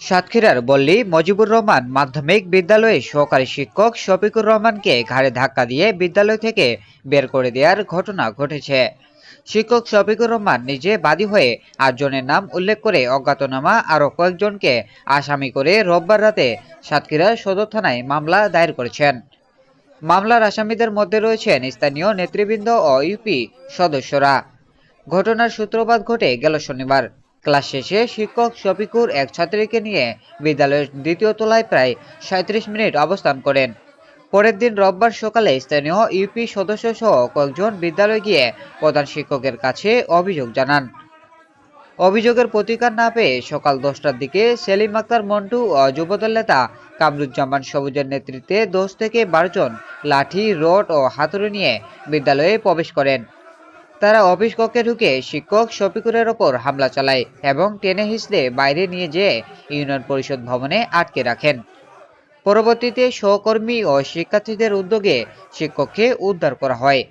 সাতক্ষীরার বল্লী মজিবুর রহমান মাধ্যমিক বিদ্যালয়ে সহকারী শিক্ষক শফিকুর রহমানকে ঘাড়ে ধাক্কা দিয়ে বিদ্যালয় থেকে বের করে দেওয়ার ঘটনা ঘটেছে। শিক্ষক শফিকুর রহমান নিজে বাদী হয়ে আটজনের নাম উল্লেখ করে অজ্ঞাতনামা আরও কয়েকজনকে আসামি করে রোববার রাতে সাতক্ষীরা সদর থানায় মামলা দায়ের করেছেন। মামলার আসামিদের মধ্যে রয়েছেন স্থানীয় নেতৃবৃন্দ ও ইউপি সদস্যরা। ঘটনার সূত্রপাত ঘটে গেল শনিবার। ক্লাস শেষে শিক্ষক শফিকুর এক ছাত্রীকে নিয়ে বিদ্যালয়ের দ্বিতীয় তলায় প্রায় সাঁত্রিশ মিনিট অবস্থান করেন। পরের দিন রোববার সকালে স্থানীয় ইউপি সদস্য সহ কয়েকজন বিদ্যালয়ে গিয়ে প্রধান শিক্ষকের কাছে অভিযোগ জানান। অভিযোগের প্রতিকার না পেয়ে সকাল দশটার দিকে সেলিম আক্তার মন্টু ও যুবদল নেতা কামরুজ্জামান সবুজের নেতৃত্বে দশ থেকে বারো জন লাঠি, রড ও হাতুড়ি নিয়ে বিদ্যালয়ে প্রবেশ করেন। তারা অফিস কক্ষে ঢুকে শিক্ষক শফিকুরের ওপর হামলা চালায় এবং টেনে হিসড়ে বাইরে নিয়ে যেয়ে ইউনিয়ন পরিষদ ভবনে আটকে রাখেন। পরবর্তীতে সহকর্মী ও শিক্ষার্থীদের উদ্যোগে শিক্ষককে উদ্ধার করা হয়।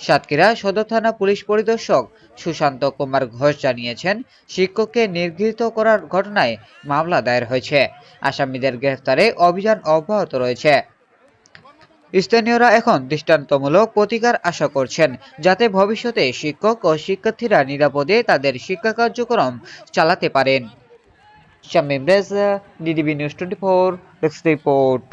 সাতক্ষীরা সদর থানা পুলিশ পরিদর্শক সুশান্ত কুমার ঘোষ জানিয়েছেন, শিক্ষককে নির্গৃহীত করার ঘটনায় মামলা দায়ের হয়েছে। আসামিদের গ্রেফতারে অভিযান অব্যাহত রয়েছে। স্থানীয়রা এখন দৃষ্টান্তমূলক প্রতিকার আশা করছেন, যাতে ভবিষ্যতে শিক্ষক ও শিক্ষার্থীরা নিরাপদে তাদের শিক্ষা কার্যক্রম চালাতে পারেন। Shamim Reza, DDB news twenty four report.